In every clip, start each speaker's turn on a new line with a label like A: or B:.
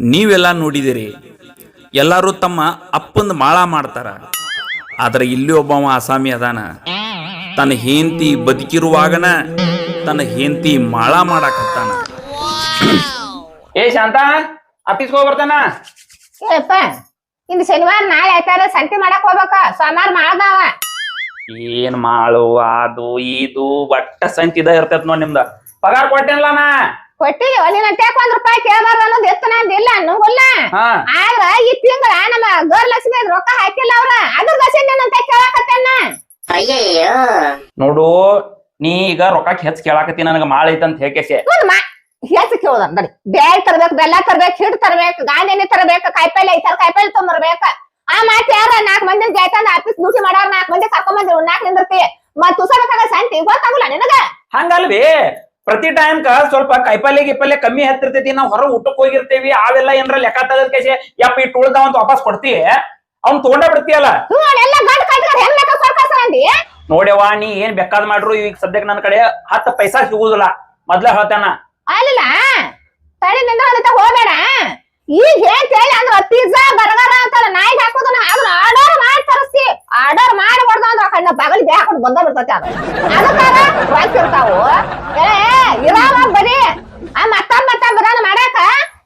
A: ನೀವೆಲ್ಲ ನೋಡಿದಿರಿ ಎಲ್ಲರೂ ತಮ್ಮ ಅಪ್ಪಂದು ಮಾಳ ಮಾಡ್ತಾರ. ಆದ್ರೆ ಇಲ್ಲಿ ಒಬ್ಬವ ಅಸಾಮಿ ಅದಾನ. ತನ್ನ ಹೆಂಡತಿ ಬದುಕಿರುವಾಗನ ತನ್ನ ಹೆಂಡತಿ ಮಾಳ ಮಾಡಾಕತ್ತಾನ.
B: ಏ ಶಾಂತ ಆಫೀಸ್ಗೆ ಹೋಗಿ ಬರ್ತಾನ?
C: ಏಪ್ಪ ಇಂದು ಶನಿವಾರ ನಾಳೆ ಆಯ್ತಾರ ಸಂತಿ ಮಾಡಕ್ ಹೋಗ್ಬೇಕ. ಸೋಮವಾರ ಮಾಡ್ದಾವ
B: ಏನ್ ಮಾಳು ಅದು ಇದು ಒಟ್ಟ ಸಂತಿದ ಇರ್ತೈತ್ ನೋಡ್ ನಿಮ್ದ. ಪಗಾರ ಕೊಟ್ಟೇನಲ್ಲ ನಾ?
C: ಕೊಟ್ಟಿವಿ ಒಂದಿನ ಟೇಕ್ ಒಂದ್ ರೂಪಾಯಿ ಕೇಳಬಾರ್ದು ಅನ್ನೋದು ಎತ್ತನ ಅಂದಿಲ್ಲ ನಂಗುಲ್ಲ
B: ಹಾ.
C: ಆದ್ರ ಈ ತಿಂಗಳ ನಮ್ಮ ಗೌರಲಕ್ಷ್ಮಿ ರೊಕ್ಕ ಹಾಕಿಲ್ಲ ಅವ್ರ. ಅದ್ರ ದಸೆಂತ ಕೇಳಾಕತ್ತೇನ
B: ನೋಡು ನೀ ಈಗ ರೊಕ್ಕ ಹೆಚ್ಚು ಕೇಳಾಕತ್ತಿ ನನಗ ಮಾಳ ಐತಂತ
C: ಮಾ ಹೆಚ್ಚು ಕೇಳೋದ ನೋಡಿ. ಬೇಳೆ ತರ್ಬೇಕು ಬೆಲ್ಲ ತರ್ಬೇಕು ಹಿಡ್ ತರ್ಬೇಕು ಗಾಂಧಿ ಎಣ್ಣೆ ತರ್ಬೇಕು ಕಾಯಿಪಲ್ಲೆ ಐತಾರ ಕಾಯಿಪಲ್ಲೆ ತೊಂಬರ್ಬೇಕ. ಆ ಮಾತ್ ಯಾರ ನಾಲ್ಕು ಮಂದಿ ಜಾಯ್ತಂದ ಆಫೀಸ್ ಡ್ಯೂಟಿ ಮಾಡಾರ ನಾಲ್ಕು ಮಂದಿ ಕರ್ಕೊಂಡ್ ಬಂದಿರು ನಿಂದ್ರತಿ ನಿಂದಿರ್ತಿ ಮತ್ ತುಸಬೇಕಾಗ ಸಂತಿ ಗೊತ್ತಾಗಲ್ಲ ನಿನಗ?
B: ಹಂಗಲ್ವಿ? ಪ್ರತಿ ಟೈಮ್ ಕ ಸ್ವಲ್ಪ ಕೈಪಲ್ಯ ಗಿಪಲ್ಲೆ ಕಮ್ಮಿ ಹತ್ತಿರ್ತೈತಿ ನಾವು ಹೊರ ಊಟಕ್ಕೆ ಹೋಗಿರ್ತೇವಿ ಅವೆಲ್ಲ ಏನರ ಲೆಕ್ಕ ತಗದ್ ಕೇಸಿ ಯಪ್ಪ ಇಟ್ಟು ಉಳ್ದಾವ ಅಂತ ವಾಪಸ್ ಕೊಡ್ತಿ. ಅವ್ನ್ ತಗೊಂಡೇ ಬಿಡ್ತೀಯಲ್ಲ? ನೋಡ್ಯವ ನೀ ಏನ್ ಬೇಕಾದ್ ಮಾಡ್ರು ಈಗ ಸದ್ಯಕ್ಕೆ ನನ್ನ ಕಡೆ ಹತ್ತು ಪೈಸಾ ಸಿಗುದಿಲ್ಲ. ಮೊದ್ಲ ಹೇಳ್ತಾನ.
C: ಅಲ್ಲ ತಡಿ ನಿಂದ ಹೋಗ್ಬೇಡ ಈಗ ಏನ್ ಹೇಳಿ ಅಂದ್ರ ಪಿಜ್ಜಾ ಬರ್ಗರ್ ಅಂತಾರ ನಾಯಿಗೆ ಹಾಕೋದು ಅದನ್ನ ಆರ್ಡರ್ ಮಾಡಿ ತರಿಸ್ತಿ ಆರ್ಡರ್ ಮಾಡಿ ಹೊಡ್ದ ಅಂದ್ರ ಕಣ್ಣ ಹಾಕೊಂಡು ಬಂದ ಬಿಡ್ತೈತಿ ಅದು ಅದಕ್ಕಾರ ರೊಕ್ಕ ಇರ್ತಾವು. ಏ ಇರಾವ ಬರೀ ಆ ಮತ್ತ ಮತ್ತ ಬರೋಣ ಮಾಡಾಕ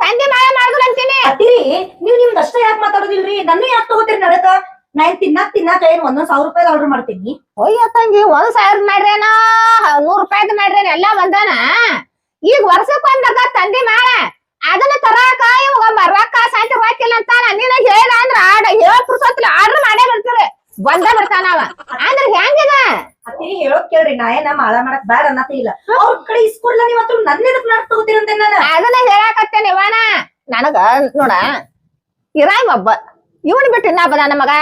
C: ತಂದೆ ಮಾಡ ಮಾಡಿದ್ರು ಅಂತೀನಿ.
D: ಅತ್ತಿರಿ ನೀವು ನಿಮ್ದು ಅಷ್ಟೇ ಯಾಕೆ ಮಾತಾಡೋದಿಲ್ರಿ? ನನ್ನ ಯಾಕೆ ತಗೋತೀರಿ ನಡಕ? ನಾ ಏನ್ ತಿನ್ನಾಕ್ ತಿನ್ನಾಕ ಏನ್ ಒಂದೊಂದ್ ಸಾವಿರ ರೂಪಾಯಿ ಆರ್ಡರ್ ಮಾಡ್ತೀನಿ.
C: ಅಯ್ಯೋ ತಂಗಿ ಒಂದ್ ಸಾವಿರ ಮಾಡ್ರೇನ? ನೂರ್ ರೂಪಾಯ್ದು ಮಾಡ್ರೇನ? ಎಲ್ಲ ಬಂದಾನ ಈಗ ವರ್ಷಕ್ಕೆ ಒಂದಾಗ ತಂದಿ ಮಾಡ ಅದನ್ನ ತರಾಕ ಇವಾಗ ಮರ್ವಾಕ ಸಾಯ್ತಿ ಹಾಕಿಲ್ಲ ಅಂತಾನ. ನೀನ ಹೇಳ ಅಂದ್ರ ಆಡ ಹೇಳ ಪುರ್ಸೊತ್ತಿಲ್ಲ ಆರ್ಡರ್ ಮಾಡೇ ಬಿಡ್ತೀರಿ ಬಂದ ಬರ್ತಾನ ಅವ. ಅಂದ್ರ ಹೆಂಗದ?
D: ಹೇಳೋದ್ ಕೇಳ್ರಿ ನಾ ಏನ ಮಾಳ ಮಾಡಕ್ ಬ್ಯಾಡ ಅನ್ನತ್ತೆ ಇಲ್ಲ. ಅವ್ರ ಕಡೆ ಇಸ್ಕೊಡ್ಲ ನೀವ್ ಹತ್ರ ನನ್ನ ಎದಕ್ ನಾಕ್ ತಗೋತೀರಂತೆ ನಾನು?
C: ಅದನ್ನ ಹೇಳಾಕತ್ತೇನೆ ಇವನ ನನಗ ನೋಡ ಇರಾಯ್ ಒಬ್ಬ. ಇವನ್ ಬಿಟ್ಟು ಬದ ನನ್ನ ಮಗ.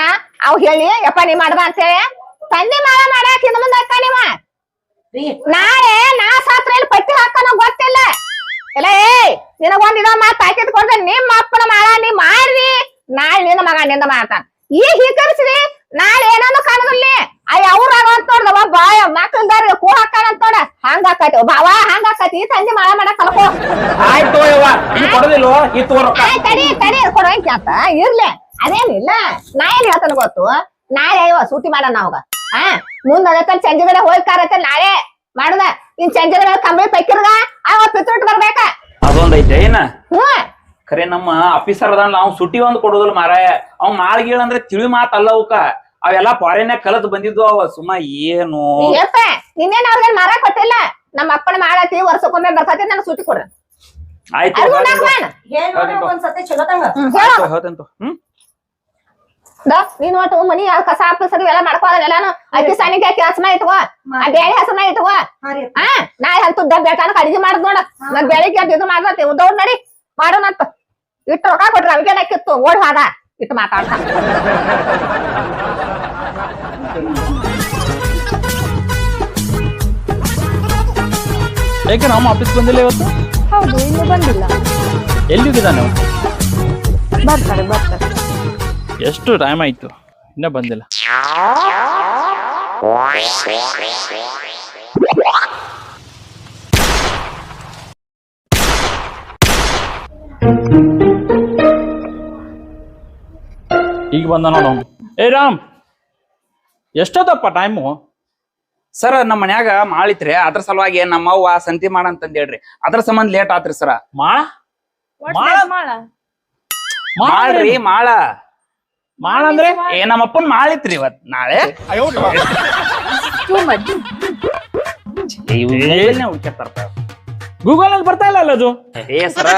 C: ಅವ್ ಹೇಳಿ ಯಪ್ಪ ನೀ ಮಾಡ್ಬಾ ಅಂತೇಳಿ ತಂದಿ ಮಾಡ ಮಾಡಾಕ ಹಿಂದ ಮುಂದ ಹಾಕಾನಿವ
D: ರೀ.
C: ನಾಳೆ ನಾ ಸಾತ್ರೆಯಲ್ಲಿ ಪಟ್ಟಿ ಹಾಕನ ಗೊತ್ತಿಲ್ಲ. ಇಲ್ಲ ಏ ನಿನಗೊಂದ್ ಇದೋ ಮಾತ್ ಕೊಡ್ದೆ ನಿಮ್ಮ ಅಪ್ಪನ ಮಾಡ ನೀ ಮಾಡ್ರಿ. ನಾಳೆ ನಿನ್ನ ಮಗ ನಿಂದ ಮಾಡ್ತಾನ. ಈಗ ಹೀಕರಿಸ್ರಿ. ನಾಳೆ ಏನನ್ನು ಕಾಣದಲ್ಲಿ. ಅಯ್ಯ ಅವ್ರ ಅಂತ ನೋಡ್ದವ ಬಾಯ ಮಕ್ಕಳದಾರ ಕೂ ಹಾಕಾನ ಅಂತ ನೋಡ ಹಂಗ ಹಾಕತಿ ಬಾವ ಹಂಗ ಹಾಕತಿ ತಂದೆ ತಂದಿ ಮಾಡ ಮಾಡಕ್ ಕಲ್ಕೋ.
B: ಆಯ್ತು ಯವ್ವ ನೀ ಕೊಡೋದಿಲ್ವೋ?
C: ತಡಿ ತಡಿ ಕೊಡೋಂಕ ಅಂತ ಇರ್ಲಿ. ಅದೇನಿಲ್ಲ ನಾ ಏನ್ ಹೇಳ್ತಾನೆ ಗೊತ್ತು? ನಾಳೆ ಅಯ್ಯವ ಸೂಟಿ ಮಾಡೋಣ ಅವಾಗ ಹಾ ಮುಂದ ಅದಕ್ಕ ಸಂಜೆಗಡೆ ಹೋಗಿ ಕಾರತ್ತೆ ನಾಳೆ ಮಾಡುದ. ಇನ್ ಸಂಜೆಗಡೆ ಕಂಬಳಿ ಪೈಕಿರ್ಗ ಅವ ಪಿತ್ರುಟ್ ಬರ್ಬೇಕ?
B: ಅದೊಂದೈತೆ ಏನ?
C: ಹ್ಮ್
B: ಖರೆ ನಮ್ಮ ಆಫೀಸರ್ ಅದಾನ ಅವ್ನು ಸುಟಿ ಒಂದ್ ಕೊಡೋದಲ್ಲ ಮಾರಾಯ. ಅವ್ ಮಾಳ್ಗೀಳ್ ಅಂದ್ರೆ ತಿಳಿ ಮಾತ್ ಅಲ್ಲ ಅವಕ್ಕ ಅವೆಲ್ಲ ಫಾರಿನ್ಯಾಗ ಕಲತ್ ಬಂದಿದ್ವು ಅವ. ಸುಮ್ಮ ಏನು?
C: ಯಪ್ಪ ಇನ್ನೇನ್ ಅವ್ರಿಗೆ ಮರ ಕೊಟ್ಟಿಲ್ಲ ನಮ್ಮ ಅಪ್ಪನ ಮಾಡತಿ ವರ್ಷಕ್ಕೊಮ್ಮೆ ಬರ್ತೈತಿ ನನಗೆ ಸೂಟಿ ಕೊಡ್ರಿ.
B: ಆಯ್ತು
C: ಅದು
D: ಒಂದ್ಸತಿ ಚಲೋ ತಂಗ.
C: ಹ್ಮ್ ಹೇಳು.
B: ತಗೋ, ಹ್ಮ್?
C: ದ ನೀನ್ ಒಟ್ಟು ಮನಿ ಯಾವ್ ಕಸ ಎಲ್ಲ ಮಾಡ್ಕೋದ ಎಲ್ಲಾನು. ಅಕ್ಕಿ ಸನಿಗೆ ಅಕ್ಕಿ ಹಸನ ಇಟ್ಕೋ. ಆ ಬೇಳೆ ಹಸನ ಇಟ್ಕೋ.
D: ಹಾ ರೀ
C: ಹಾ ನಾಳೆ ಹಂತದ ಬೇಕಾನ ಅಡಿಗೆ ಮಾಡ್ದ್ ನೋಡ. ಬೆಳಿಗ್ಗೆ ಅದು ಇದು ಮಾಡ್ದತಿ ಉದ್ದವ್ ನಡಿ. ಮಾಡೋಣಂತ. ಇಟ್ಟು ರೊಕ್ಕ ಕೊಟ್ರ ಅವಿಗೆ ಕಿತ್ತು ಓಡ್ ಹಾದ ಇಟ್ಟು ಮಾತಾಡ್ತಾ
E: ಏಕೆ ನಮ್ಮ ಆಫೀಸ್ ಬಂದಿಲ್ಲ ಇವತ್ತು?
C: ಹೌದು ಇನ್ನು ಬಂದಿಲ್ಲ.
E: ಎಲ್ಲಿ ಹೋಗಿದ್ದಾನೆ ಅವ?
C: ಬರ್ತಾರೆ ಬರ್ತಾರೆ.
E: ಎಷ್ಟು ಟೈಮ್ ಆಯ್ತು? ಇನ್ನೂ ಬಂದಿಲ್ಲ. ಈಗ ಬಂದ ನೋಡು. ಏ ರಾಮ್ ಎಷ್ಟೊತ್ತಪ್ಪ ಟೈಮು
B: ಸರ್ ನಮ್ಮ ಮನ್ಯಾಗ ಮಾಳಿತ್ರಿ ಅದ್ರ ಸಲುವಾಗಿ ನಮ್ಮ ಅವ್ವ ಸಂತಿ ಮಾಡಂತಂದ್ ಹೇಳ್ರಿ. ಅದ್ರ ಸಂಬಂಧ ಲೇಟ್ ಆತ್ರಿ ಸರ.
E: ಮಾಳ? ಮಾಳ?
B: ಮಾಡ್ರಿ ಮಾಳ?
E: ಮಾಳ ಅಂದ್ರೆ
B: ಏ ನಮ್ಮ ಅಪ್ಪನ್ ಮಾಳಿತ್ರಿ ಇವತ್ ನಾಳೆ. ಹುಡ್ಕ್ಯಾರ್ತಾರ
E: ಗೂಗಲ್ ಅಲ್ಲಿ ಬರ್ತಾ ಇಲ್ಲ ಅಲ್ಲ ಅದು?
B: ಏ ಸರ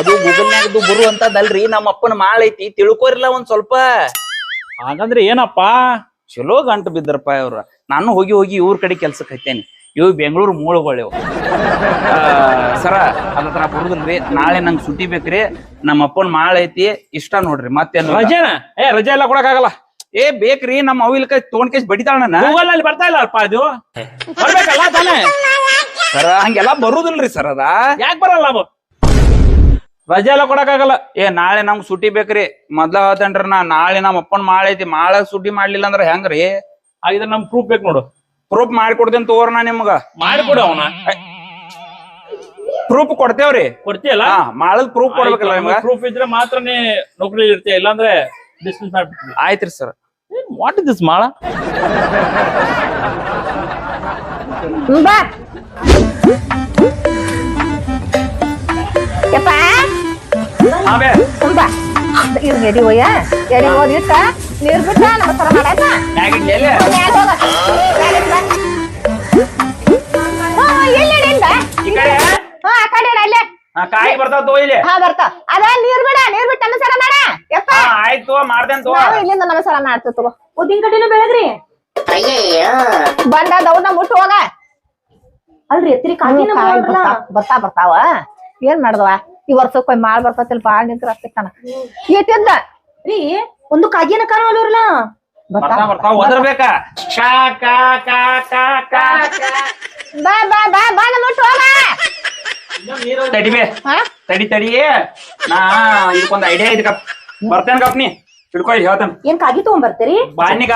B: ಅದು ಗೂಗಲ್ ನಾಗದು ಬರು ಅಂತದಲ್ರಿ ನಮ್ಮ ಅಪ್ಪನ ಮಾಳ ಐತಿ ತಿಳ್ಕೊರಿಲ್ಲ ಒಂದ್ ಸ್ವಲ್ಪ.
E: ಹಾಗಂದ್ರೆ ಏನಪ್ಪ?
B: ಚಲೋ ಗಂಟು ಬಿದ್ದರಪ್ಪ ಇವ್ರ. ನಾನು ಹೋಗಿ ಹೋಗಿ ಇವ್ರ ಕಡೆ ಕೆಲ್ಸಕ್ಕೆ ಹತ್ತೇನೆ ಇವ್ ಬೆಂಗಳೂರು ಮೂಳುಗಳಿವ್ ಸರ ಅದತ್ರ ಬರುದಿಲ್ರಿ ನಾಳೆ ನಂಗೆ ಸುಟ್ಟಿ ಬೇಕ್ರಿ. ನಮ್ಮ ಅಪ್ಪನ ಮಾಳ ಐತಿ ಇಷ್ಟ ನೋಡ್ರಿ. ಮತ್ತೆ
E: ರಜೆನ? ಏ ರಜೆ ಎಲ್ಲ ಕೊಡಕ್ಕಾಗಲ್ಲ.
B: ಏ ಬೇಕ್ರಿ ನಮ್ಮ ಅವಿಲ್ ಕೈ ತೊಗೊಂಡ್ ಕೇಸ್ ಬಡಿತಾಳ ನನ್ನ.
E: ಗೂಗಲ್ ಅಲ್ಲಿ ಬರ್ತಾ ಇಲ್ಲ ಅಲ್ಪ ಅದು. ಬರ್ಬೇಕಲ್ಲ ತಾನೇ?
B: ಸರ? ಹಂಗೆಲ್ಲ ಬರುದಿಲ್ರಿ ಸರ್ ಅದ.
E: ಯಾಕೆ ಬರಲ್ಲ ಅವು? ರಜೆ ಎಲ್ಲ ಕೊಡಕ್ಕಾಗಲ್ಲ.
B: ಏ ನಾಳೆ ನಮ್ಗ್ ಸುಟಿ ಬೇಕ್ರಿ. ಮೊದ್ಲ ಹೇಳ್ತೇನ್ರಿ ನಾ ನಾಳೆ ನಮ್ಮ ಅಪ್ಪನ ಮಾಳ ಐತಿ. ಮಾಳ ಸುಟಿ ಮಾಡ್ಲಿಲ್ಲ ಅಂದ್ರ ಹೆಂಗ್ರಿ?
E: ಹಾಗಿದ್ರೆ ನಮ್ ಪ್ರೂಫ್ ಬೇಕು ನೋಡು.
B: ಪ್ರೂಫ್ ಮಾಡ್ಕೊಡ್ತೇನೆ ತಗೋರ್ ನಾ ನಿಮ್ಗ.
E: ಮಾಡಿಕೊಡು ಅವನ.
B: ಪ್ರೂಫ್ ಕೊಡ್ತೇವ್ರಿ?
E: ಕೊಡ್ತೀಯಲ್ಲ?
B: ಹಾ ಮಾಳದ್ ಪ್ರೂಫ್ ಕೊಡ್ಬೇಕಲ್ಲ ನಿಮ್ಗ
E: ಪ್ರೂಫ್ ಇದ್ರೆ ಮಾತ್ರನೇ ನೌಕರಿ ಇರ್ತೀಯ ಇಲ್ಲಾಂದ್ರೆ ಡಿಸ್ಮಿಸ್
B: ಆಯ್ತ್ರಿ ಸರ್.
E: ವಾಟ್ ಇಸ್ ದಿಸ್ ಮಾಳ?
C: ಬಾ. ಯಪ್ಪ. ಎಡಿ ಎಡಿ ಹೋದ್ ಇಟ್ಟ. ನೀರ್ ಬಿಟ್ಟ ನಮಸ್ಕಾರ ಮಾಡಾಯ್ತಾ
B: ಕಾಯಿ ಬರ್ತಾವ ತೋ ಇಲ್ಲಿ.
C: ಹಾ ಬರ್ತಾವ. ಅದ ನೀರ್ ಬಿಡ ನೀರ್ ಬಿಟ್ಟು ನಮಸ್ಕಾರ ಮಾಡ. ಯಪ್ಪ.
B: ಆಯ್ತು ಮಾಡ್ತೇನ್ ತೋ
C: ಇಲ್ಲಿಂದ ನಮಸ್ಕಾರ ಮಾಡ್ತೀವಿ ತಗೋ.
D: ಉದ್ದಿನ ಕಡ್ಡಿನೂ ಬೆಳಗ್ರಿ
C: ಬಂದ ದೌಡ್ನ ಮುಟ್ಟು ಹೋಗ.
D: ಅಲ್ರಿ ಎತ್ತರಿ ಕಾಗಿನ
C: ಕಾಯಿ ಬರ್ತಾ ಬರ್ತಾವ? ಏನ್ ಮಾಡ್ದವ? ಈ ವರ್ಷಕ್ಕೊಯ್ ಮಾಲ್ ಬರ್ತತಿಲ್ ಬಾಳ್ ನಿಂತ್ರ ಆಗ್ತಿತ್ತಾನ ಇಟ್ಟಿದ್ದ
D: ರೀ ಒಂದು ಕಾಗಿನ ಕಾಣವಲ್ರಲ್ಲ
C: ಬಾ ಬಾ ಬಾ ಮುಟ್ಟು ಹೋಗ.
B: ತಡಿ ಬೇ.
C: ಹಾ?
B: ತಡಿ ತಡಿ. ನಾ ಇದಕ್ಕೊಂದ್ ಐಡಿಯಾ ಐತಿ ಕಪ್ ಬರ್ತೇನ್ ಕಪ್ ನೀ. ಹಿಡ್ಕೊಳ್ಳಿ ಹೇಳ್ತೇನೆ.
D: ಏನ್ ಕಾಗಿ ತಗೊಂಡ್
B: ಬಾಣಿಗ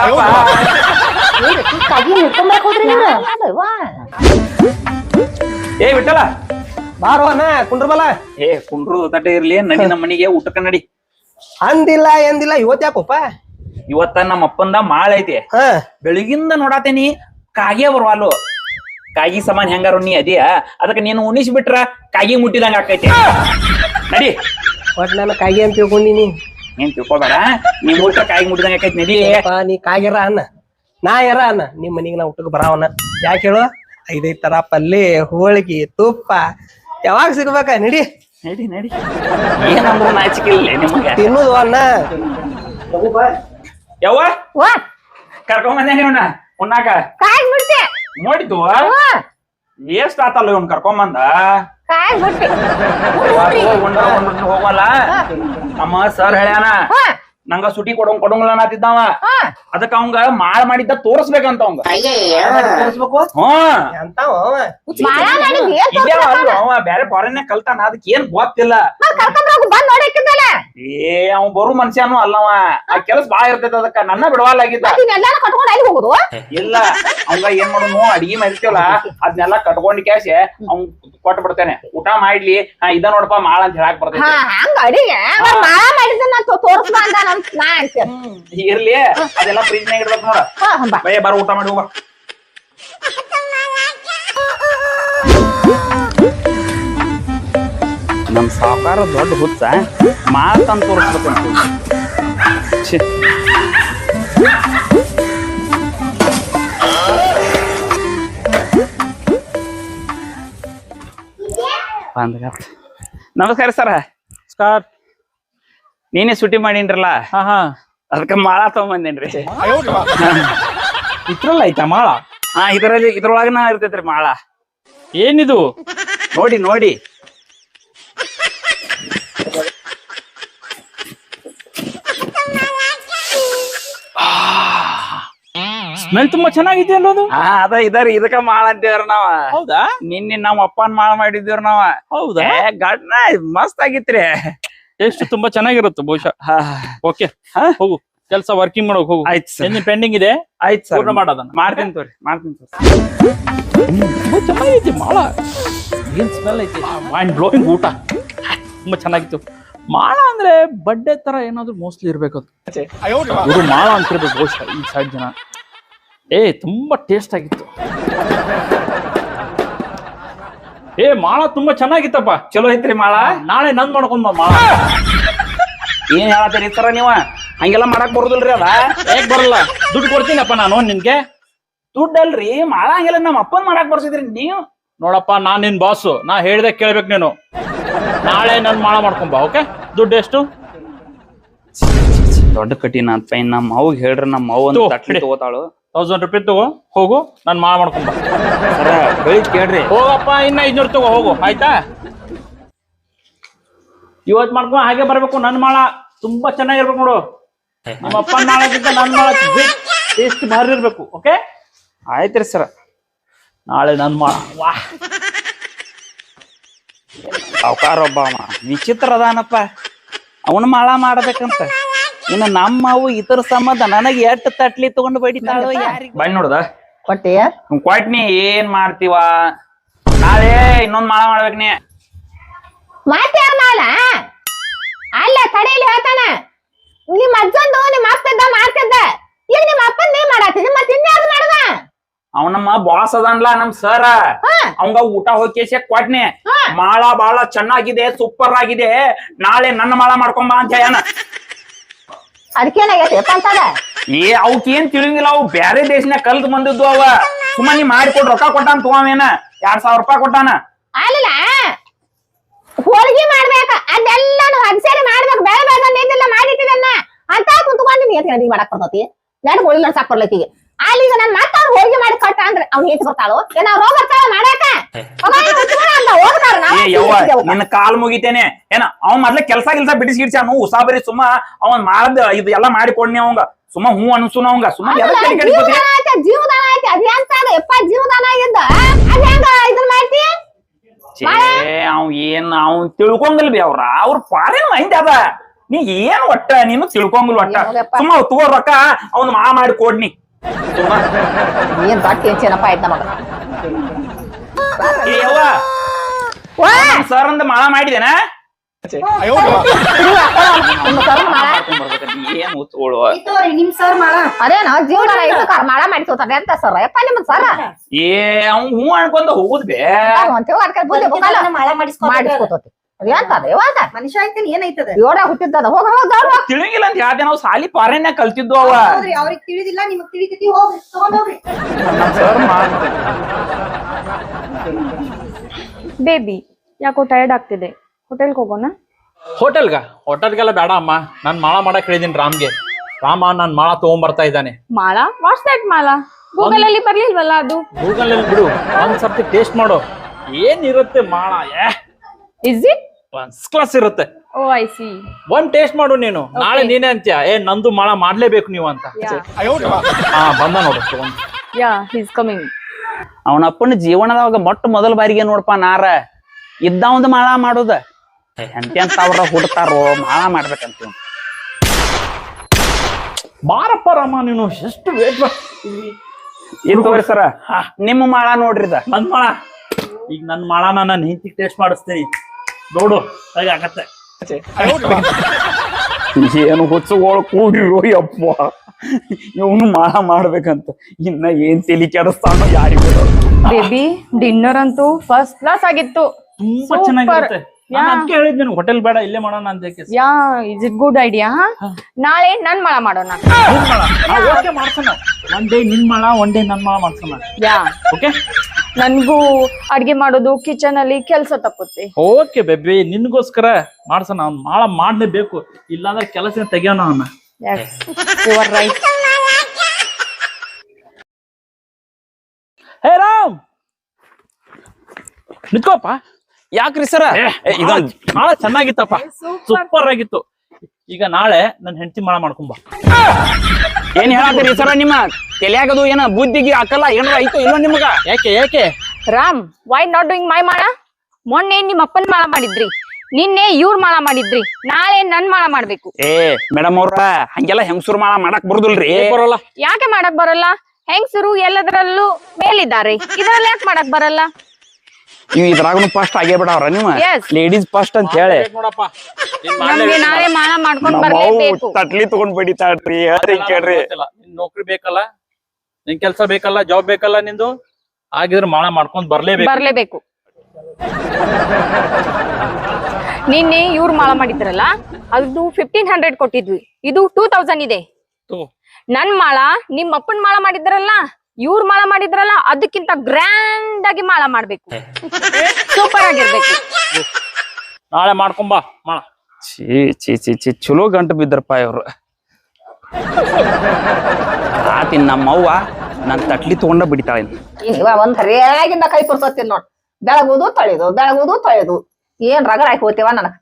D: ಕಾಗಿ ಹಿಡ್ಕೊಂಬರಕ್ ಹೋದ್ರಿ ನೀವು
C: ಅದವ್ವ.
B: ಏ ಬಿಟ್ಟಲ್ಲ
F: ಬಾರೋ ಕುಂಡ್ರಬಲ್ಲ ಕುಂಡ್ರಬಲ.
B: ಏ ಕುಂಡ್ರು ತಟ್ಟೆ ಇರ್ಲಿ ನಡಿ ನಮ್ಮ ಮನಿಗೆ ಊಟಕ್ಕ ನಡಿ.
F: ಅಂದಿಲ್ಲ ಎಂದಿಲ್ಲ ಇವತ್ ಯಾಕಪ್ಪ
B: ಇವತ್ತ ನಮ್ಮ ಅಪ್ಪಂದ ಮಾಳ ಐತಿ.
F: ಹಾ.
B: ಬೆಳಗಿಂದ ನೋಡಾತೇನಿ ಕಾಗೆ ಬರ್ವಾಲು ಕಾಗಿ ಸಮಾನ ಹೆಂಗಾರು ನೀ ಅದಿಯ ಅದಕ್ಕೆ ನೀನು ಉಣಿಸಿ ಬಿಟ್ರ ಕಾಗಿ ಮುಟ್ಟಿದಂಗ ಆಕೈತಿ. ನಡಿ.
F: ಒಟ್ ನಾನು ಕಾಗಿ ಅಂತ ತಿಳ್ಕೊಂಡಿನಿ.
B: ಏನ್ ತಿಳ್ಕೊಬೇಡ ನೀ ಊಟ ಕಾಗಿ ಮುಟ್ಟಿದಂಗ ಆಕೈತಿ ನಡಿ.
F: ಅಪ್ಪ ನೀ ಕಾಗಿರ ಅನ್ನ. ನಾ ಯಾರ ಅನ್ನ? ನಿಮ್ ಮನಿಗೆ ನಾ ಊಟಕ್ಕೆ ಬರಾವನ ಯಾಕೆ ಹೇಳು? ಐದೈದ್ ತರ ಪಲ್ಲೆ ಹೋಳಿಗೆ ತುಪ್ಪ. ಯಾವಾಗ ಸಿಗ್ಬೇಕ ನಡಿ.
B: ನಡಿ ನಡಿ. ಏನಂದ್ರು ನಾಚಿಕಿಲ್ಲ ನಿಮಗೆ.
F: ತಿನ್ನುದು ಅನ್ನ.
B: ಯವ್ವ?
C: ವಾ.
B: ಕರ್ಕೊಂಡ್ ಬಂದೆ ಇವ್ನ ಉಣ್ಣಾಕ?
C: ಕಾಯ್ ಬಿಡ್ತಿ
B: ನೋಡಿದ್ವು ಎಷ್ಟ್ ಆತಲ್ಲ ಇವ್ನ ಕರ್ಕೊಂಡ್ ಬಂದ
C: ಕಾಯ್ ಬಿಡ್ತಿ
B: ಹೋಗಲ್ಲ. ನಮ್ಮ ಸರ್ ಹೇಳ್ಯಾನ.
C: ಹಾ
B: ನಂಗ ಸುಟಿ ಕೊಡಂಗ್ ಕೊಡಂಗಿಲ್ಲ ಅನ್ನತಿದ್ದಾವ
C: ಹಾ.
B: ಅದಕ್ಕ ಅವಂಗ ಮಾಳ ಮಾಡಿದ್ದ ತೋರಿಸ್ಬೇಕಂತ ಅವಂಗ.
F: ತೋರಿಸ್ಬೇಕು? ಅವ.
B: ಬ್ಯಾರೆ ಫಾರಿನ್ ಕಲ್ತಾನ. ಅದಕ್ಕೆ ಏನ್ ಗೊತ್ತಿಲ್ಲ. ಏ ಅವ್ ಬರು ಮನುಷ್ಯನು ಅಲ್ಲವ ಆ ಕೆಲಸ ಬಾಳ ಇರ್ತೈತ ಅದಕ್ಕ. ನನ್ನ ಬಿಡವಾಲಾಗಿದ್ದ
C: ಇದನ್ನೆಲ್ಲ ಕಟ್ಕೊಂಡು ಅಲ್ಲಿ ಹೋಗುದು?
B: ಇಲ್ಲ. ಅವಂಗ ಏನ್ ಮಾಡೋನು? ಅಡಿಗೆ ಮಾಡಿರ್ತೇವಲ್ಲ? ಅದನ್ನೆಲ್ಲ ಕಟ್ಕೊಂಡ್ ಕ್ಯಾಶೆ ಅವ್ನ್ ಕೊಟ್ಟು ಬಿಡ್ತೇನೆ. ಊಟ ಮಾಡ್ಲಿ. ಇದ ನೋಡಪ್ಪ ಮಾಳ ಅಂತ ಹೇಳಾಕ್
C: ಹಾ
B: ಬರ್ತೈತಿ
C: ಅಂತ ನಾ ಅಂತೀನಿ
B: ಇರ್ಲಿ ಅದೆಲ್ಲ ಫ್ರಿಜ್ ನಾಗ ಇಡ್ಬೇಕು ನೋಡ.
C: ಹಾ ಬಾ
B: ಬಯ್ಯ ಬಾರ ಊಟ ಮಾಡಿ ಹೋಗ. ನಮ್ ಸಾಕಾರ ದೊಡ್ಡ ಹುಚ್ಚ ಮಾತಂತ ತೋರಿಸ್ಬೇಕು ಛೆ. ಬಂದ್ಗತ್. ನಮಸ್ಕಾರ ಸರ್.
E: ಸ್ಕಾರ್
B: ನೀನೇ ಸುಟಿ ಮಾಡೀನ್ರಲ್ಲ?
E: ಹಾ ಹಾ.
B: ಅದಕ್ಕೆ ಮಾಳ ತಗೊಂಬಂದೇನ್ರಿ?
E: ಇದ್ರಲ್ಲ ಐತಾ ಮಾಳ.
B: ಹಾ ಇದರಲ್ಲಿ ಇದ್ರೊಳಗನ ಇರ್ತೈತ್ರಿ ಮಾಳ.
E: ಏನಿದು?
B: ನೋಡಿ ನೋಡಿ.
E: ಸ್ಮೆಲ್ ತುಂಬಾ ಚೆನ್ನಾಗಿದೆ ಅಲ್ಲೋದು
B: ಹಾ ಅದ ಇದರಿ ಇದಕ್ಕ ಮಾಳ ಅಂತೀವ್ರ ನಾವ.
E: ಹೌದಾ?
B: ನಿನ್ನೆ ನಮ್ಮ ಅಪ್ಪನ್ ಮಾಳ ಮಾಡಿದ್ದೇವ್ರ ನಾವ.
E: ಹೌದಾ?
B: ಗಡ್ನ ಮಸ್ತ್ ಆಗಿತ್ರಿ.
E: ಟೇಸ್ಟ್ ತುಂಬಾ ಚೆನ್ನಾಗಿರುತ್ತೆ ಬಹುಶಃ. ಓಕೆ? ಹೋಗು. ಕೆಲಸ ವರ್ಕಿಂಗ್ ಮಾಡೋಕ್ ಹೋಗು.
B: ಆಯ್ತು ಸರ್.
E: ಏನು ಪೆಂಡಿಂಗ್ ಇದೆ.
B: ಆಯ್ತು ಸರ್.
E: ಪೂರ್ಣ ಮಾಡೋದನ್ನ
B: ಮಾಡ್ತೀನಿ ತೋರಿ ಮಾಡ್ತೀನಿ
E: ಸರ್. ಚೆನ್ನಾಗೈತಿ ಮಾಳ. ಏನು ಸ್ಮೆಲ್ ಐತಿ? ಮೈಂಡ್ ಬ್ಲೋಯಿಂಗ್ ಊಟ. ತುಂಬಾ ಚೆನ್ನಾಗಿತ್ತು. ಮಾಳ ಅಂದ್ರೆ ಬಡ್ಡೆ ತರ ಏನಾದ್ರು ಮೋಸ್ಟ್ಲಿ ಇರ್ಬೇಕು ಅದು. ಮಾಳ ಅಂತಿರ್ಬೇಕು ಬಹುಶಃ ಈ ಸೈಡ್ ಜನ. ಏ ತುಂಬಾ ಟೇಸ್ಟ್ ಆಗಿತ್ತು. ಏ ಮಾಳ ತುಂಬಾ ಚೆನ್ನಾಗಿತ್ತಪ್ಪ.
B: ಚಲೋ ಐತ್ರಿ ಮಾಳ.
E: ನಾಳೆ ನಂದ್ ಮಾಡ್ಕೊಂಡ್ ಬಾ ಮಾಳ.
B: ಏನ್ ಹೇಳತ್ತೀರಿ ಸರ ನೀವ? ಹಂಗೆಲ್ಲ ಮಾಡಕ್ ಬರುದಿಲ್ರಿ ಅದ?
E: ಹೇಗ್ ಬರಲ್ಲ? ದುಡ್ಡು ಕೊಡ್ತೀನಪ್ಪ ನಾನು ನಿನ್ಗೆ.
B: ದುಡ್ಡಲ್ರಿ ಮಾಳ ಹಂಗೆಲ್ಲ ನಮ್ಮ ಅಪ್ಪನ್ ಮಾಡಕ್ ಬರ್ಸಿದ್ರಿ ನೀವು?
E: ನೋಡಪ್ಪ ನಾನ್ ನಿನ್ ಬಾಸು ನಾ ಹೇಳ್ದೆ ಕೇಳ್ಬೇಕು ನೀನು. ನಾಳೆ ನನ್ ಮಾಳ ಬಾ ಓಕೆ ದುಡ್ಡು ಎಷ್ಟು?
B: ದೊಡ್ಡ ಕಠಿಣ ಅಂತ ನಮ್ಮ ಅವ್ ಹೇಳ್ರಿ ನಮ್ಮ ಅವ್ವ
E: ಒಂದು
B: ತಟ್ಲಿ ತಗೋತಾಳು.
E: ತೌಸಂಡ್ ರುಪೀಸ್ ತಗೋ ಹೋಗು ನಾನು ಮಾಳ ಮಾಡ್ಕೊಂಬ
B: ಸರ ಕೇಳ್ರಿ.
E: ಹೋಗಪ್ಪ ಇನ್ನ ಐದ್ನೂರು ತಗೋ ಹೋಗು ಆಯ್ತಾ? ಇವತ್ ಮಾಡ್ಕೊಂಡು ಹಾಗೆ ಬರ್ಬೇಕು ನನ್ ಮಾಳ. ತುಂಬಾ ಚೆನ್ನಾಗಿರ್ಬೇಕು ನೋಡು. ನಮ್ಮಪ್ಪ ನಾಳೆಗಿಂತ ಮಾಳಕ್ಕಿಂತ ನನ್ ಮಾಳ ಟೇಸ್ಟ್ ಭಾರಿ ಇರ್ಬೇಕು ಓಕೆ
B: ಆಯ್ತ್ರಿ ಸರ.
E: ನಾಳೆ ನನ್ ಮಾಳ. ವಾ.
B: ಸಾವ್ಕಾರ ಒಬ್ಬ ವಿಚಿತ್ರ ಅದಾನಪ್ಪ. ಅವನ ಮಾಳ ಮಾಡ್ಬೇಕಂತ. ಇನ್ನು ನಮ್ಮ ಅವು ಇತರ ಸಂಬಂಧ ನನಗೆ ಎಷ್ಟು ತಟ್ಲಿ ತಗೊಂಡು ಬಡಿತಾಳೋ ಬಂದ್ ಬನ್ನಿ ನೋಡ್ದ?
C: ಕೊಟ್ಟಿ.
B: ಕೊಟ್ನಿ ಏನ್ ಮಾಡ್ತೀವ? ನಾಳೆ ಇನ್ನೊಂದ್ ಮಾಳ ಮಾಡ್ಬೇಕ್ ನೀ.
C: ಮತ್ತೆ ಯಾರ ಮಾಲ ಅಲ್ಲ ತಡೆಯಲ್ಲಿ ಹೇಳ್ತಾನ. ನಿಮ್ಮ ಅಜ್ಜಂದು ನಿಮ್ಮ ಅಪ್ಪದ ಮಾಡ್ತಿದ್ದ. ಈಗ ನಿಮ್ಮ ಅಪ್ಪನ್ ನೀ ಮಾಡತ್ತೀನಿ ಮತ್ತೆ ಇನ್ಯಾವ್ದು ಮಾಡದ?
B: ಅವ್ ನಮ್ಮ ಬಾಸ್ ಅದನ್ಲ ನಮ್ ಸರ್. ಅವಂಗ ಊಟ ಹೋಗಿ ಕೊಟ್ನೆ. ಮಾಳ ಬಾಳ ಚೆನ್ನಾಗಿದೆ ಸೂಪರ್ ಆಗಿದೆ. ನಾಳೆ ನನ್ನ ಮಾಳ ಮಾಡ್ಕೊಂಬ ಅಂತ ಹೇಳನ ಏ ಅವಕ್ ಏನ್ ತಿಳಿಂಗಿಲ್ಲ ಅವು ಬ್ಯಾರೆ ದೇಶನ್ಯಾಗ ಕಲ್ತ್ ಬಂದಿದ್ದು ಅವ. ಸುಮ್ಮ ನೀ ಮಾಡಿಕೊಡ್ ರೊಕ್ಕ ಕೊಟ್ಟಾನ ತಗೋವೇನ ಎರಡ್ ಸಾವಿರ ರೂಪಾಯಿ ಕೊಟ್ಟಾನ.
C: ಅಲ್ಲ ಹೋಳಿಗೆ ಮಾಡ್ಬೇಕ ಅದೆಲ್ಲ ನಾವು ಅದ್ಸೇರಿ ಮಾಡ್ಬೇಕು ಬೇಳೆ ಬೇರೆ ನಿಂದಿಲ್ಲ ಮಾಡಿಟ್ಟಿದನ್ನ ಅಂತ ಕುಂತ್ಕೊಂಡು ನೀ ಎತ್ತಿ ಅಡಿಗೆ ಮಾಡಕ್ ಬರ್ತತಿ? ನಾನು ಹೋಳಿಗೆ ನಡ್ಸಾಕ್ ಬರ್ಲೈತಿ ಅಲ್ಲಿ ಈಗ ನನ್ ಮತ್ತ ಅವ್ರು ಹೋಗಿ ಮಾಡಿ ಕಟ್ಟ ಅಂದ್ರೆ ಅವ್ನ ಏತ್ ಬರ್ತಾಳು? ಏ ನಾವ್ ರೋಗ ಬರ್ತಾಳ ಮಾಡಾಕ ಹೋಗ್ತಾರ
B: ನಿನ್ನ ಕಾಲ್ ಮುಗಿತೇನೆ. ಏನ ಅವ ಮೊದ್ಲ ಕೆಲ್ಸ ಗಿಲ್ಸ ಬಿಡಿಸ್ಗಿಡ್ಸಾನು ಉಸಾಬರಿ ಸುಮ್ಮ ಅವನ್ ಮಾಡದ್ ಇದು ಎಲ್ಲಾ ಮಾಡಿ ಕೊಡ್ನಿ ಅವಂಗ. ಸುಮ್ಮ ಹೂ ಅನ್ಸುನ ಅವಂಗ. ಸುಮ್ಮ?
C: ಜೀವದಾನ ಐತಿ ಎಪ್ಪ ಜೀವದಾನ ಆಗಿದ್ದ ಅದ್ ಹೆಂಗ ಇದನ್ ಮಾಡ್ತಿ?
B: ಅವ್ ಏನ್ ಅವ್ ತಿಳ್ಕೊಂಗಲ್ ಬಿ ಅವ್ರ. ಅವ್ರ ಫಾರಿನ್ ಮೈಂಡ್ ಅದ. ನೀ ಏನ್ ಒಟ್ಟ? ನೀನು ತಿಳ್ಕೊಂಗಲ್ ಒಟ್ಟ. ಸುಮ್ಮ ಅವ್ ತಗೋ ರೊಕ್ಕ ಅವ್ನ ಮಾ ಮಾಡಿ ಕೊಡ್ನಿ.
C: ಏನ್ ದೊಡ್ಡ ಟೆನ್ಷನ್ ಆಯ್ತು ನಮಗ?
B: ಏ ಯವ್ವ!
C: ವಾ
B: ಸರ್ ಅಂದ ಮಾಳ ಮಾಡಿದೇನ? ಏನ್ ಉತ್ಕೊಳ್ಳುವ
D: ಇತ್ತೋರಿ ನಿಮ್ ಸರ್ ಮಾಡ
C: ಅದೇನೋ ಇದಕ್ಕ ಮಾಡ ಮಾಡಿಸೋತಾರೆ ಅಂತ ಸರ್. ಯಪ್ಪ ನಿಮ್ ಸರ್?
B: ಏ ಅವ್ ಹೂ ಅನ್ಕೊಂಡ ಹೋಗುದ್ ಬೇ.
C: ಅಂತ ಬುದ್ಧಿ ಬುಕ್ಕಲ್ಲ ಮಾಡಿಸ್ಕೊತತಿ. ಅದೇಂತದ ಇವಾಗ
D: ಮನುಷ್ಯ ಐತೇನ್ ಏನೈತದ
C: ಯೋಡ ಹುಟ್ಟಿದ್ದದ? ಹೋಗ ಹೋಗ.
B: ತಿಳಿಂಗಿಲ್ಲ ಅಂತ ಯಾವ್ದೇ ನಾವು ಸಾಲಿ ಫಾರಿನ್ಯಾಗ ಕಲ್ತಿದ್ದು ಅವ?
D: ಹೌದ್ರಿ ಅವ್ರಿಗೆ ತಿಳಿದಿಲ್ಲ ನಿಮಗ್ ತಿಳಿತೈತಿ ಹೋಗ್ರಿ ತಗೊಂಡ್ ಹೋಗ್ರಿ
G: ಬೇಬಿ ಯಾಕೋ ಟೈರ್ಡ್ ಆಗ್ತಿದೆ? ಹೋಟೆಲ್ಗೆ ಹೋಗೋಣ?
E: ಹೋಟೆಲ್ಗ ಹೋಟೆಲ್ಗೆಲ್ಲ ಬೇಡ ಅಮ್ಮ. ನಾನ್ ಮಾಳ ಮಾಡಕ್ ಹೇಳಿದೀನಿ ರಾಮ್ಗೆ. ರಾಮ ನಾನ್ ಮಾಳ ತಗೊಂಬರ್ತಾ ಇದ್ದಾನೆ.
G: ಮಾಲಾ ವಾಟ್ಸ್ ದಟ್ ಮಾಲಾ ಗೂಗಲ್ ಅಲ್ಲಿ ಬರ್ಲಿಲ್ವಲ್ಲ ಅದು?
E: ಗೂಗಲ್ ಅಲ್ಲಿ ಬಿಡು. ಒಂದ್ ಸರ್ತಿ ಟೇಸ್ಟ್ ಮಾಡು. ಏನಿರುತ್ತೆ ಮಾಳ ಏ?
G: ಇಸ್ ಇಟ್
E: ಕ್ಲಾಸ್ ಇರುತ್ತೆ.
G: ಓ ಐ ಸಿ
E: ಒಂದ್ ಟೇಸ್ಟ್ ಮಾಡು ನೀನು. ನಾಳೆ ನೀನೇ ಅಂತ್ಯ? ಏ ನಂದು ಮಾಳ ಮಾಡ್ಲೇಬೇಕು ನೀವು ಅಂತ. ಹಾ ಬಂದ ನೋಡು ತಗೊಂಡ್
G: ಯಾ ಹೀಸ್ ಕಮಿಂಗ್
B: ಅವನ ಅಪ್ಪನ ಜೀವನದಾಗ ಮೊಟ್ಟ ಮೊದಲ ಬಾರಿಗೆ ನೋಡಪ್ಪ ನಾರ. ಇದ್ದ ಒಂದು ಮಾಳ ಮಾಡೋದ. ಎಂತೆಂತ ಅವ್ರ ಹುಡ್ತಾರೋ ಮಾಳ ಮಾಡ್ಬೇಕಂತ.
E: ಬಾರಪ್ಪ ರಾಮ ನೀನು ಎಷ್ಟು ವೇಟ್
B: ತಗೋರಿ ಸರ ನಿಮ್ಮ ಮಾಳ ನೋಡ್ರಿ ಇದ.
E: ನನ್ ಮಾಳ. ಈಗ ನನ್ ಮಾಳನ ನಾನು ಹಿಂತಿ ಟೇಸ್ಟ್ ಮಾಡಿಸ್ತೀನಿ. ನೋಡು ಹಾಗೆ ಆಗತ್ತೆ.
B: ಏನು ಹುಚ್ಚುಗಳು ಕೂಡಿರೋ ಯಪ್ಪ ಇವನು ಮಾಡ ಮಾಡ್ಬೇಕಂತ. ಇನ್ನ ಏನ್ ತೆಲಿ ಕೆಡಿಸ್ತಾನೋ ಯಾರಿಗೂ
G: ಬೇಬಿ ಡಿನ್ನರ್ ಅಂತೂ ಫಸ್ಟ್ ಕ್ಲಾಸ್ ಆಗಿತ್ತು.
E: ತುಂಬಾ. ಚೆನ್ನಾಗಿರುತ್ತೆ. ನಾನು
G: ಯಾ.
E: ಅದಕ್ಕೆ ಹೇಳಿದ್ದೀನಿ ಹೋಟೆಲ್ ಬೇಡ ಇಲ್ಲೇ ಮಾಡೋಣ ಅಂತ ಯಾಕೆ
G: yeah is it good idea ನಾಳೆ ನನ್ ಮಳ ಮಾಡೋಣ.
E: ಓಕೆ ಮಾಡ್ಸೋಣ. ಒನ್ ಡೇ ನಿನ್ ಮಾಳ ಒನ್ ಡೇ ನನ್ ಮಾಳ ಮಾಡ್ಸೋಣ.
G: ಯಾ.
E: ಓಕೆ
G: ನನ್ಗೂ ಅಡ್ಗೆ ಮಾಡೋದು ಕಿಚನ್ ಅಲ್ಲಿ ಕೆಲಸ ತಪ್ಪುತ್ತೆ.
E: ಓಕೆ ಬೇಬಿ ನಿನ್ಗೋಸ್ಕರ ಮಾಡ್ಸೋಣ. ಅವ್ನ್ ಮಾಡ ಮಾಡ್ಲೇಬೇಕು. ಇಲ್ಲಾಂದ್ರೆ ಕೆಲಸ ತೆಗಿಯೋಣ ಅವನ್ನ
G: ಎಸ್ ರೈಟ್
E: ಹೇ ರಾಮ್ ನಿಂತ್ಕೋಪ್ಪ?
B: ಯಾಕ್ರಿ ಸರ ಇದು
E: ಬಹಳ ಚೆನ್ನಾಗಿತ್ತಪ್ಪ. ಸೂಪರ್ ಆಗಿತ್ತು. ಈಗ ನಾಳೆ ನನ್ನ ಹೆಂಡತಿ ಮಾಡ ಮಾಡ್ಕೊಂಬ
B: ಏನ್ ಹೇಳತ್ತೀರಿ ಸರ ನಿಮ್ಮ ತಲೆಯಾಗದು ಏನ ಬುದ್ಧಿಗೆ ಹಾಕಲ್ಲ ಏನಾರ ಐತೋ ಇಲ್ಲ ನಿಮಗ?
E: ಯಾಕೆ ಯಾಕೆ
G: Ram why not doing my ಮಾಳ? ಮೊನ್ನೆ ನಿಮ್ಮ ಅಪ್ಪನ್ ಮಾಳ ಮಾಡಿದ್ರಿ ನಿನ್ನೆ ಇವ್ರ ಮಾಳ ಮಾಡಿದ್ರಿ ನಾಳೆ ನನ್ ಮಾಳ ಮಾಡ್ಬೇಕು.
B: ಏ ಮೇಡಮ್ ಅವ್ರ ಹಂಗೆಲ್ಲ ಹೆಂಗಸೂರ್ ಮಾಳ ಮಾಡಕ್ ಬರುದಿಲ್ರಿ.
E: ಬರೋಲ್ಲ.
G: ಯಾಕೆ ಮಾಡಕ್ ಬರಲ್ಲ? ಹೆಂಗಸರು ಎಲ್ಲದರಲ್ಲೂ ಮೇಲಿದ್ದಾರೆ ಇದ್ರಲ್ಲಿ ಯಾಕೆ ಮಾಡಕ್ ಬರಲ್ಲ?
B: ನೀವು ಇದ್ರಾಗನು ಫಸ್ಟ್ ಆಗೇ ಬಿಡವ್ರ ನೀವು
G: Yes.
B: ಲೇಡೀಸ್ ಫಸ್ಟ್ ಅಂತ ಹೇಳಿ.
E: ನೋಡಪ್ಪ. ನೀನ್
G: ನಮ್ಗೆ ಮಾಡ್ಕೊಂಡ್
B: ತಟ್ಲಿ ತಗೊಂಡ್ ಬಿಡಿತಾಡ್ರಿ ಹೇಳ್ರಿ ಕೇಳ್ರಿ.
E: ಗೊತ್ತಿಲ್ಲ. ನಿನ್ ನೌಕರಿ ಬೇಕಲ್ಲ ನಿನ್ ಕೆಲ್ಸ ಬೇಕಲ್ಲ ಜಾಬ್ ಬೇಕಲ್ಲ ನಿಂದು? ಆಗಿದ್ರೆ ಮಾಳ ಮಾಡ್ಕೊಂಡ್ ಬರ್ಲೇಬೇಕು.
G: ಬರ್ಲೇಬೇಕು. ನಿನ್ನೆ ಇವ್ರು ಮಾಳ ಮಾಡಿದ್ರಲ್ಲ ಅದು ಫಿಫ್ಟೀನ್ ಹಂಡ್ರೆಡ್ ಕೊಟ್ಟಿದ್ವಿ. ಇದು ಟೂ ತೌಸಂಡ್ ಇದೆ. ನನ್ ಮಾಳ ನಿಮ್ ಅಪ್ಪನ್ ಮಾಳ ಮಾಡಿದ್ರಲ್ಲ ಇವ್ರ ಮಾಳ ಮಾಡಿದ್ರಲ್ಲ ಅದಕ್ಕಿಂತ ಗ್ರ್ಯಾಂಡ್ ಆಗಿ ಮಾಳ ಮಾಡ್ಬೇಕು. ಸೂಪರ್ ಆಗಿರ್ಬೇಕು.
E: ನಾಳೆ ಮಾಡ್ಕೊಂಬಾ ಮಾಳ
B: ಛೀ ಛೀ ಛೀ ಛೀ ಚಲೋ ಗಂಟು ಬಿದ್ದರಪ್ಪ ಇವ್ರು. ಆತಿನ್ ನಮ್ಮವ್ವ ನನ್ ತಟ್ಲಿ ತಗೊಂಡ ಬಿಡ್ತಾಳೆ
C: ಇವ ಒಂದ್ ಹರಿಯಾಗಿಂದ ಕೈ ಪುರ್ಸೋತಿನ್ ನೋಡ್. ಬೆಳಗುದು ತೊಳೆದು ಬೆಳಗುದು ತೊಳೆದು. ಏನ್ ರಗಡ ಹಾಕಿ ಹೋಗ್ತೀವ ನನಗ?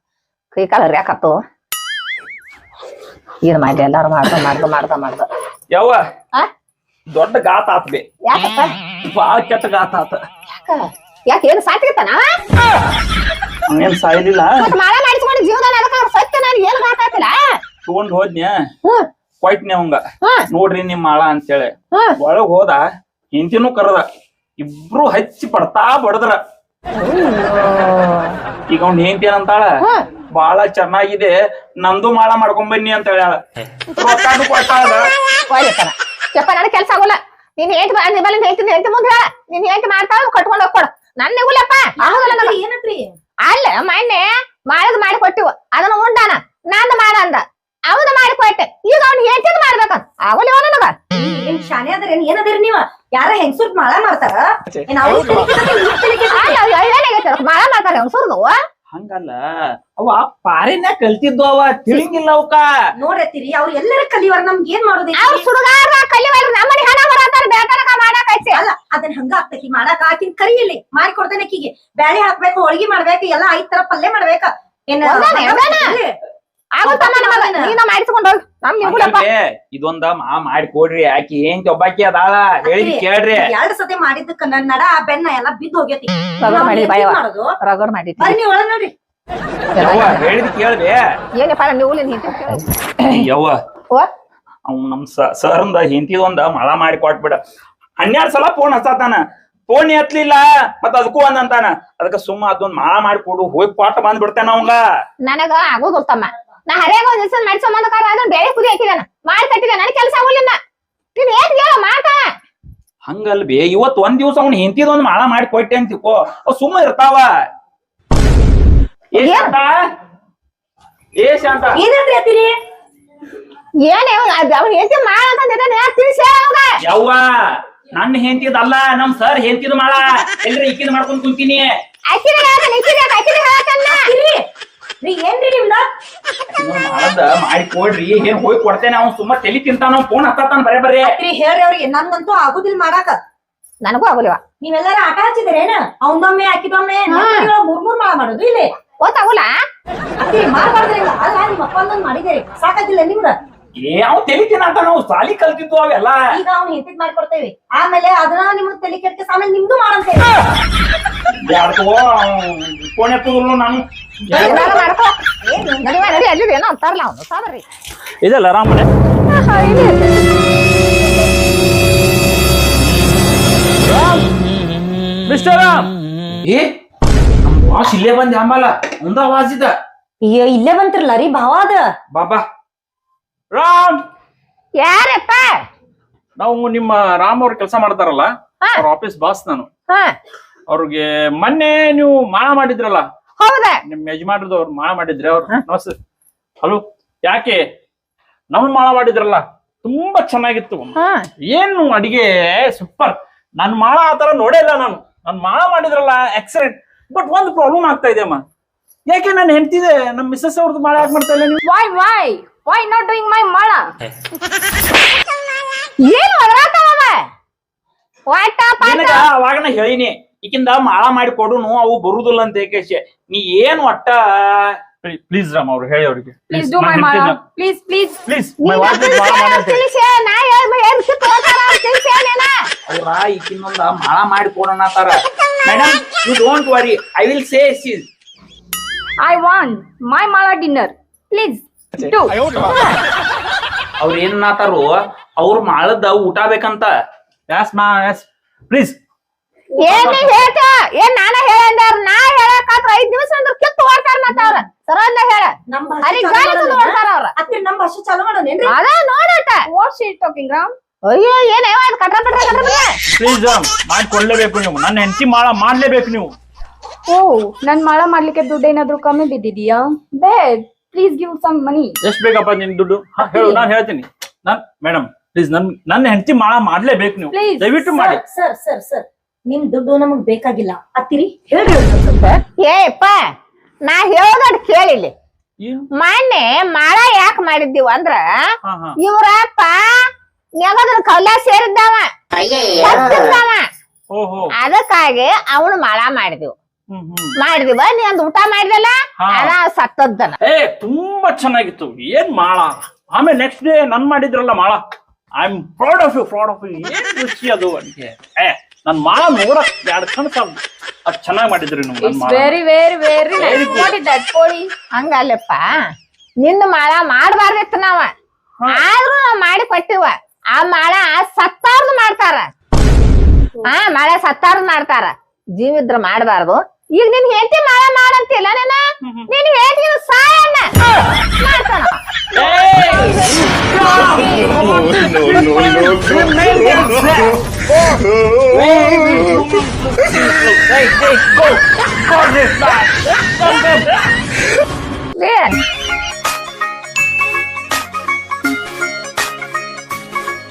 C: ಕೈ ಕಾಲ ಹರಿಯಾಕತ್ತು ಏನ್ ಮಾಡ್ಲಿ ಎಲ್ಲಾರು ಮಾಡ್ದ ಮಾಡ್ದ ಮಾಡ್ದ ಮಾಡ್ದ.
B: ಯವ್ವ
C: ಆ?
B: ದೊಡ್ಡ ಗಾತ ಆತ್ ಬೇ.
C: ಯಾಕಪ್ಪ?
B: ಬಾಳ ಕೆಟ್ಟ ಗಾತ ಆತ.
C: ಯಾಕ? ಯಾಕೆ ಏನು ಸಾಯ್ತಿರ್ತಾನ
B: ಏನ್ ಸಾಯಲಿಲ್ಲ.
C: ಮತ್ ಮಾಳ ಮಾಡಿಸ್ಕೊಂಡು ಜೀವನ ಅದಕ್ಕೆ ಸತ್ಯ ನಾನು ಏನ್ ಆತಿಲ್ಲ
B: ತಗೊಂಡ್ ಹೋದ್ನ್ಯ?
C: ಹ್ಮ್
B: ಕೊಯ್ಟ್ನಿ ಅವಂಗ. ನೋಡ್ರಿ ನಿಮ್ ಮಾಳ ಅಂತೇಳಿ.
C: ಹ್ಮ್
B: ಒಳಗ್ ಹೋದ ಹಿಂತಿನೂ ಕರದ. ಇಬ್ರು ಹಚ್ಚಿ ಪಡ್ತಾ ಬಡದ್ರ. ಈಗ ಅವ್ನ್ ಹೆಂಡತಿ ಅಂತಾಳ ಬಾಳ ಚೆನ್ನಾಗಿದೆ ನಂದು ಮಾಳ ಮಾಡ್ಕೊಂಡ್ ಬನ್ನಿ ಅಂತ ಹೇಳ್ಯಾಳ ರೊಕ್ಕಾನು ಕೊಟ್ಟಾಳ
C: ಒಳ್ಳೆತನ ಯಪ್ಪ ನನಗೆ ಕೆಲಸ ಆಗೋಲ್ಲ. ನೀನ್ ಹೇಳ್ತಿ ನಿಮ್ಮಲ್ಲಿ ಹೇಳ್ತೀನಿ ಹೇಳ್ತಿ ಮುಂದೆ ಹೇಳ. ನೀನ್ ಹೇಳ್ತಿ ಮಾಡ್ತಾಳ ಕಟ್ಕೊಂಡು ಹೋಗ್ಕೊಡು. ನನ್ನ ನಿಗುಲಪ್ಪ. ಆಗೋದಲ್ಲ
D: ಏನಂತ್ರಿ?
C: ಅಲ್ಲ ಮೊನ್ನೆ ಮಾಡದ್ ಮಾಡಿ ಕೊಟ್ಟಿವ. ಅದನ್ನ ಉಂಡಾನ. ನಂದ ಮಾಡ ಅಂದ. ಅವನ ಮಾಡಿ ಕೊಟ್ಟೆ. ಈಗ ಅವ್ನು ಹೇಳ್ತಿದ್ ಮಾಡ್ಬೇಕಂತ. ಆಗೋಲ್ಲ ಅವನ ನನಗ.
D: ಏನ್ ಶಾನೆ ಅದ್ರೇನ್ ಏನದಿರಿ ನೀವ? ಯಾರ ಹೆಂಗಸೂರ್ ಮಾಳ ಮಾಡ್ತಾರ? ಏನ್
C: ಮಾಡ ಮಾಡ್ತಾರೆ ಸುರ್ದು
B: ಹಂಗಲ್ಲ. ಅವ ಪಾರಿನ ಕಲ್ತಿದ್ದು ಅವ ತಿಳಿಂಗಿಲ್ಲ ಅವಕ.
D: ನೋಡತ್ತೀರಿ ಅವ್ರು ಎಲ್ಲರ ಕಲಿಯೋರ್ ನಮ್ಗೆ ಏನ್ ಮಾಡೋದು
C: ಅವ್ರ ಸುಡುಗಾರ ಕಲಿವಾರ ನಮ್ಮನೆ ಹಣ ಬರತ್ತಾರ ಬೇಕನಕ ಮಾಡಕ್ ಐತಿ
D: ಅಲ್ಲ ಅದನ್ನ ಹಂಗ ಆಗ್ತೈತಿ ಮಾಡಾಕ ಆಕಿನ್ ಕರಿಯಲ್ಲಿ ಮಾರಿ ಮಾಡಿ ಕೊಡ್ತೇನೆ ಆಕಿಗೆ. ಬ್ಯಾಳೆ ಹಾಕ್ಬೇಕು ಹೋಳಿಗೆ ಮಾಡ್ಬೇಕು ಎಲ್ಲಾ ಐದ್ ತರ ಪಲ್ಯ ಮಾಡ್ಬೇಕ. ಏನ್
B: ಇದೊಂದ ಮಾ ಮಾಡಿ ಕೊಡ್ರಿ ಆಕಿ ಏನ್ ಒಬ್ಬಾಕಿ ಅದಾಳ? ಹೇಳಿ ಕೇಳ್ರಿ.
D: ಎರಡ್ ಸತಿ ಮಾಡಿದ್ದಕ್ಕ ನನ್ ನಡ ಬೆನ್ನ ಎಲ್ಲಾ ಬಿದ್ದು ಹೋಗೇತಿ
C: ರಗಡ್
D: ಮಾಡೋದು?
C: ರಗಡ್ ಮಾಡಿದ್ವಿ
D: ಬರ್ರಿ ನೀವ್ ಒಳಗ್ ನೋಡ್ರಿ.
B: ಯವ್ವ ಹೇಳಿದ್ ಕೇಳ್ರಿ
C: ಏನಪ್ಪ ನೀವು
B: ಯವ್ವ
C: ಓ
B: ಅವ್ ನಮ್ ಸರ್ಂದ ಹಿಂತಿದೊಂದ ಮಳ ಮಾಡಿ ಕೊಟ್ಬಿಡ. ಹನ್ನೆರಡ್ ಸಲ ಫೋನ್ ಹಚ್ಚತಾನ. ಫೋನ್ ಎತ್ಲಿಲ್ಲ ಮತ್ತ ಅದಕ್ಕೂ ಒಂದ್ ಅಂತಾನ ಅದಕ್ಕ ಸುಮ್ಮ ಅದೊಂದ್ ಮಾಳ ಮಾಡಿ ಕೊಡು ಹೋಗಿ ಕೊಟ್ಟ ಬಂದ್ ಬಿಡ್ತೇನ ಅವಂಗ.
C: ನನಗ ಆಗೋದ್ ತಮ್ಮ ನಾ ಹರಿಯಾಗ ಒಂದ್ ದಿವಸ ಕಾರ ಅದನ್ನ ಬೇರೆ ಕುದಿ ಹಾಕಿದಾನ. ಮಾಡಿ ಕಟ್ಟಿದ ನನ್ ಕೆಲಸ ಆಗುಲಿಲ್ಲ ನೀನ್ ಏನ್ ಹೇಳ ಮಾತ?
B: ಹಂಗಲ್ ಬೇ ಇವತ್ ಒಂದ್ ದಿವ್ಸ ಅವ್ನ ಹಿಂತಿದೊಂದ್ ಮಾಳ ಮಾಡಿ ಕೊಟ್ಟೆ ಅಂತ. ತಿಕ್ಕೋ ಸುಮ್ಮ ಇರ್ತಾವ. ಏ? ಶಾಂತ? ಏ ಶಾಂತ?
D: ಏನಂದ್ರಿ ಅತ್ತಿರಿ
C: ಏನ್ ಅವ್ನ ಹೆಂಡತಿ ಮಾಡ ಅಂತ ತಿಳಿಸಿ
B: ಯವ್ವ ನನ್ನ ಹೆಂತಿದಲ್ಲ ನಮ್ ಸರ್ ಹೆಂತಿದ ಮಾಳ. ಎಲ್ಲರಿ ಇಕ್ಕಿದ ಮಾಡ್ಕೊಂಡ್ ಕುಂತೀನಿ.
D: ರೀ ಏನ್ರಿ ನಿಮ್ದ?
B: ಮಾಡದ ಮಾಡಿ ಕೊಡ್ರಿ. ಏನ್ ಹೋಗಿ ಕೊಡ್ತೇನೆ ಅವ್ನು ಸುಮ್ಮ ತಲಿ ತಿಂತಾನ ಫೋನ್ ಹತ್ತಾನ ಬರೇ ಬರೇ.
D: ರೀ ಹೇಳ್ರಿ ಅವ್ರಿಗೆ ನನ್ಗಂತೂ ಆಗುದಿಲ್ಲ ಮಾಡಾಕ.
C: ನನಗೂ ಆಗೋಲಿವ
D: ನೀವೆಲ್ಲಾರ ಆಟ ಹಚ್ಚಿದ್ರೇನ ಅವನೊಮ್ಮೆ ಹಾಕಿದೊಮ್ಮೆ ಮೂರ್ ಮೂರ್ ಮಾಡ ಮಾಡೋದು ಇಲ್ಲಿ?
C: ಗೊತ್ತಾಗೋಲ್ಲ.
D: ಅತ್ತಿ ಮಾಡ್ಬಾರ್ದ್ರಿ ಇಲ್ಲ. ಅಲ್ಲ ನಿಮ್ಮ ಅಪ್ಪ ಒಂದೊಂದ್ ಮಾಡಿದೇರಿ ಸಾಕಾಗಿಲ್ಲ ನಿಮ್ಗ?
B: ಏ ಅವ್ ತಲಿ ತಿನ್ನಂತ ನಾವು ಸಾಲಿ ಕಲ್ತಿದ್ವು ಅವೆಲ್ಲ.
D: ಈಗ ಅವ್ನು ಹಿಂತಿದ್ ಮಾಡ್ಕೊಡ್ತೇವೆ. ಆಮೇಲೆ ಅದನ್ನ ನಿಮ್ಗ್ ತಲೆ ಕೆಡ್ಕ ಆಮೇಲೆ ನಿಮ್ದು ಮಾಡಂತೇವೆ
B: ಯಾರ್ದೋ ಫೋನ್ ಎತ್ತುದ್ರು ನಾನು
C: ಏನಾರ ಮಾಡ್ಕೋ ನಡಿವ ನಡಿ ಅಲ್ಲಿ ಏನೋ ಅಂತಾರಲ್ಲ ಅವನು ಸಾಬರ್ರಿ
E: ಇದಲ್ಲ ರಾಮನೆ? ಮಿಸ್ಟರ್ ರಾಮ್!
B: ಏ ನಮ್ ಬಾಸ್ ಇಲ್ಲೇ ಬಂದ್ ಅಂಬಲ್ಲ ಒಂದ ಆವಾಜ್ ಇದ.
D: ಅಯ್ಯೋ ಇಲ್ಲೇ ಬಂತಿರ್ಲ ರೀ ಭಾವಾದ
B: ಬಾಬಾ.
E: ರಾಮ್!
C: ಯಾರಪ್ಪ?
E: ನಾವು ನಿಮ್ಮ ರಾಮ್ ಅವ್ರ ಕೆಲಸ ಮಾಡ್ತಾರಲ್ಲ
C: ಹಾ.
E: ಅವ್ರ ಆಫೀಸ್ ಬಾಸ್ ನಾನು.
C: ಹಾ.
E: ಅವ್ರಿಗೆ ಮೊನ್ನೆ ನೀವು ಮಾಳ ಮಾಡಿದ್ರಲ್ಲ
C: ಹೌದಾ?
E: ನಿಮ್ ಯಜಮಾನ್ರದ್ದು ಅವ್ರು ಮಾಳ ಮಾಡಿದ್ರೆ ಅವ್ರು. ನಮಸ್ತೆ. ಹಲೋ ಯಾಕೆ? ನಮ್ ಮಾಳ ಮಾಡಿದ್ರಲ್ಲ ತುಂಬಾ ಚೆನ್ನಾಗಿತ್ತು.
C: ಹಾ.
E: ಏನು ಅಡಿಗೆ ಸೂಪರ್ ನನ್ ಮಾಳ ಆತರ ನೋಡೇ ಇಲ್ಲ ನಾನು. ನನ್ ಮಾಳ ಮಾಡಿದ್ರಲ್ಲ ಎಕ್ಸಲೆಂಟ್ ಬಟ್ ಒಂದು ಪ್ರಾಬ್ಲಮ್ ಆಗ್ತಾ ಇದೆ ಅಮ್ಮ. ಯಾಕೆ ನಾನು ಹೆಂಡ್ತಿದೆ ನಮ್ಮ ಮಿಸ್ಸಸ್ ಅವ್ರದ್ದು ಮಾಳ ಯಾಕೆ ಮಾಡ್ತಾ ಇಲ್ಲ ನೀವು?
G: Why why Why not my my mala?
C: ಏನು ಒದರಾತಾವ ವಾಟ ಪಾಟ
B: ನಿನಗ ಅವಾಗ ನಾ ಹೇಳಿನಿ. ಈಕಿಂದ ಮಾಳ ಮಾಡಿ ಕೊಡುನು ಅವು ಬರುದಿಲ್ಲ ಅಂತ ಏಕೇಶೆ. ನೀ ಏನ್ ಒಟ್ಟ
E: ಪ್ಲೀಸ್ ರಾಮ್ ಅವ್ರು ಹೇಳಿ ಅವ್ರಿಗೆ.
G: Please my mala. Please please.
E: Please
C: ನೀ ತಿಳಿಸಿ ನಾ ಹೇಳ್ ಹೇಳ್ ಸಿಟ್ಟು ಹೋಗ್ತಾರ ತಿಳಿಸಿ ನೀನ.
B: ಅವ್ರ ಈಕಿನೊಂದ ಮಾಳ ಮಾಡಿ ಕೊಡೋಣತಾರ madam you don't worry I will say seize
G: I want my ಮಾಳ ಡಿನ್ನರ್ ಪ್ಲೀಸ್.
B: ಅವ್ರ ಏನ್ ಅನ್ನತಾರು ಅವ್ರ ಮಾಳದ ಊಟ ಬೇಕಂತ.
E: ಎಸ್ ಮಾ ಎಸ್ ಪ್ಲೀಸ್
C: ಏನ್ ನೀ ಹೇಳ್ತ ಏನ್ ನಾನ ಹೇಳಂದಾರ ನಾ ಹೇಳಕಾತ್ರ ಐದ್ ದಿವಸ ಅಂದ್ರ ಕಿತ್ತು ಓಡ್ತಾರ ಮತ್ತ ಅವ್ರ. ಹೇಳ. ಓಡ್ತಾರ ಅವ್ರ.
D: ಅತ್ತಿ ನಮ್ ಭಾಷೆ ಚಾಲು
C: ಅದ ನೋಡಟ? ಅಯ್ಯೋ ಏನ್ ಯಾವ ಕಟ್ರ ಪಟ್ರ ಕಟ್ರ ಪಟ್ರ
E: ಪ್ಲೀಸ್ ರಾಮ್ ಮಾಡಿ ಕೊಡ್ಲೇಬೇಕು ನೀವು. ನನ್ನ ಹೆಂಡತಿ ಮಾಳ ಮಾಡ್ಲೇಬೇಕು ನೀವು.
G: ಓ ನನ್ ಮಾಳ ಮಾಡ್ಲಿಕ್ಕೆ ದುಡ್ಡು ಏನಾದ್ರೂ ಕಮ್ಮಿ ಬಿದ್ದಿದೀಯಾ? ಬೇಡ್ ಪ್ಲೀಸ್ ಗಿವ್ ಸಮ್ ಮನಿ
E: ಎಷ್ಟ್ ಬೇಕಪ್ಪ ನಿನ್ ದುಡ್ಡು? ಹೇಳು ನಾನು ಹೇಳ್ತೀನಿ. ನಾನ್ ಮೇಡಮ್ ಪ್ಲೀಸ್ ನನ್ ನನ್ನ ಹೆಂಡತಿ ಮಾಳ ಮಾಡ್ಲೇಬೇಕು ನೀವು. ದಯವಿಟ್ಟು ಮಾಡಿ.
D: Sir sir sir. ನಿಮ್ ದುಡ್ಡು ನಮಗ್ ಬೇಕಾಗಿಲ್ಲ. ಅತ್ತಿರಿ ಹೇಳ್ರಿ ಸ್ವಲ್ಪ.
C: ಏಪ್ಪ ನಾ ಹೇಳೋದಟ್ ಕೇಳಿಲ್ಲಿ
E: ಏನು?
C: ಮೊನ್ನೆ ಮಾಳ ಯಾಕೆ ಮಾಡಿದ್ದೀವ ಅಂದ್ರ
E: ಹಾ ಹಾ.
C: ಇವ್ರಪ್ಪ ನೆಗದ್ರ ಕೌಲ ಸೇರಿದ್ದಾವ.
E: ಓಹೋ
C: ಅದಕ್ಕಾಗಿ ಅವನು ಮಾಳ ಮಾಡಿದ್ವಿ.
E: ಹ್ಮ್ ಹ್ಮ್.
C: ಮಾಡಿದಿವ ನೀ ಒಂದ್ ಊಟ ಮಾಡಿದಲ್ಲ?
E: ಹಾ.
C: ಅದ ಸತ್ತದ್ದನ.
E: ಏ ತುಂಬಾ ಚೆನ್ನಾಗಿತ್ತು. ಏನ್ ಮಾಳ? ಆಮೇಲೆ ನೆಕ್ಸ್ಟ್ ಡೇ ನನ್ ಮಾಡಿದ್ರಲ್ಲ ಮಾಳ. I am proud of you proud of you ಏನ್ ಖುಷಿ ಅದು ಅಂತ ಏ. ನನ್ ಮಾ ನೋಡಕ್ ಎರಡ್ ಕಣ್ ಸಾಕು. ಅದ್ ಚೆನ್ನಾಗಿ ಮಾಡಿದ್ರಿ ನೀವು ನನ್
G: it's
E: ಮಾಳ
G: very very very nice
E: good.
G: What that ಕೋಳಿ
C: ಹಂಗಲ್ಲಪ್ಪ. ನಿನ್ನ ಮಾಳ ಮಾಡಬಾರ್ದಿತ್ತು ನಾವ. ಆದ್ರೂ ನಾವ್ ಮಾಡಿ ಕೊಟ್ಟಿವ. ಆ ಮಾಳ ಸತ್ತಾರ್ದು ಮಾಡ್ತಾರ. ಆ ಮಾಳ ಸತ್ತಾರ್ದು ಮಾಡ್ತಾರ. ಜೀವಿದ್ರ ಮಾಡಬಾರ್ದು.
E: ಈಗ ನಿನ್ ಹೆಂಡತಿ ಮಾಳ ಮಾಡಂತಿಲ್ಲ ನೀನ? ನಿನ್ ಹೇಳ್ತೀನಿ ಸಾಯಣ್ಣ. ಮಾಡ್ತಾನ. Porra! Vem, do go! Come back! go! back! Man!